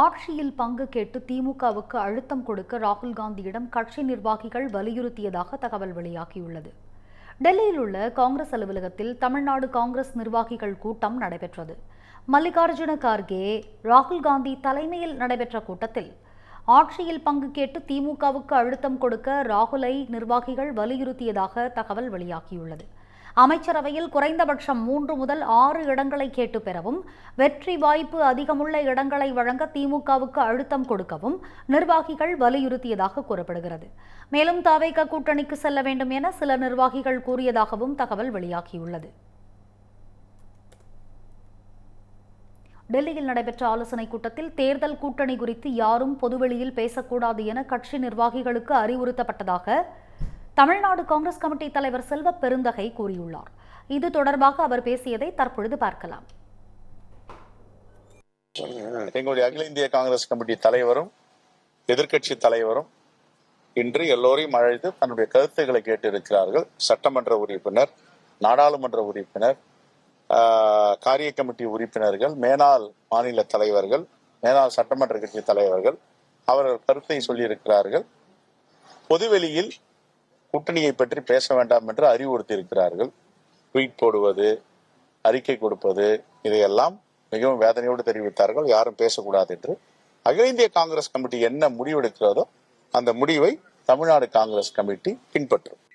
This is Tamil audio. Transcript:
ஆட்சியில் பங்கு கேட்டு திமுகவுக்கு அழுத்தம் கொடுக்க ராகுல் காந்தியிடம் கட்சி நிர்வாகிகள் வலியுறுத்தியதாக தகவல் வெளியாகியுள்ளது. டெல்லியில் உள்ள காங்கிரஸ் அலுவலகத்தில் தமிழ்நாடு காங்கிரஸ் நிர்வாகிகள் கூட்டம் நடைபெற்றது. மல்லிகார்ஜுன கார்கே ராகுல் காந்தி தலைமையில் நடைபெற்ற கூட்டத்தில் ஆட்சியில் பங்கு கேட்டு திமுகவுக்கு அழுத்தம் கொடுக்க ராகுலை நிர்வாகிகள் வலியுறுத்தியதாக தகவல் வெளியாகியுள்ளது. அமைச்சரவையில் குறைந்தபட்சம் மூன்று முதல் ஆறு இடங்களை கேட்டு பெறவும் வெற்றி வாய்ப்பு அதிகமுள்ள இடங்களை வழங்க திமுகவுக்கு அழுத்தம் கொடுக்கவும் நிர்வாகிகள் வலியுறுத்தியதாக கூறப்படுகிறது. மேலும் தாவேக கூட்டணிக்கு செல்ல வேண்டும் என சில நிர்வாகிகள் கூறியதாகவும் தகவல் வெளியாகியுள்ளது. டெல்லியில் நடைபெற்ற ஆலோசனைக் கூட்டத்தில் தேர்தல் கூட்டணி குறித்து யாரும் பொதுவெளியில் பேசக்கூடாது என கட்சி நிர்வாகிகளுக்கு அறிவுறுத்தப்பட்டதாக தமிழ்நாடு காங்கிரஸ் கமிட்டி தலைவர் செல்வ பெருந்தகை கூறியுள்ளார். இது தொடர்பாக அவர் பேசியதை தற்பொழுது பார்க்கலாம். எங்களுடைய அகில இந்திய காங்கிரஸ் கமிட்டி தலைவரும் எதிர்கட்சி தலைவரும் இன்று எல்லோரையும் அழைத்து தன்னுடைய கருத்துக்களை கேட்டிருக்கிறார்கள். சட்டமன்ற உறுப்பினர் நாடாளுமன்ற உறுப்பினர் ஆஹ், காரிய கமிட்டி உறுப்பினர்கள் மேனாள் மாநில தலைவர்கள் மேனாள் சட்டமன்ற கட்சி தலைவர்கள் அவர்கள் கருத்தை சொல்லியிருக்கிறார்கள். பொதுவெளியில் கூட்டணியை பற்றி பேச வேண்டாம் என்று அறிவுறுத்தி இருக்கிறார்கள் ட்வீட் போடுவது அறிக்கை கொடுப்பது இதையெல்லாம் மிகவும் வேதனையோடு தெரிவித்தார்கள். யாரும் பேசக்கூடாது என்று. அகில இந்திய காங்கிரஸ் கமிட்டி என்ன முடிவெடுக்கிறதோ அந்த முடிவை தமிழ்நாடு காங்கிரஸ் கமிட்டி பின்பற்றும்.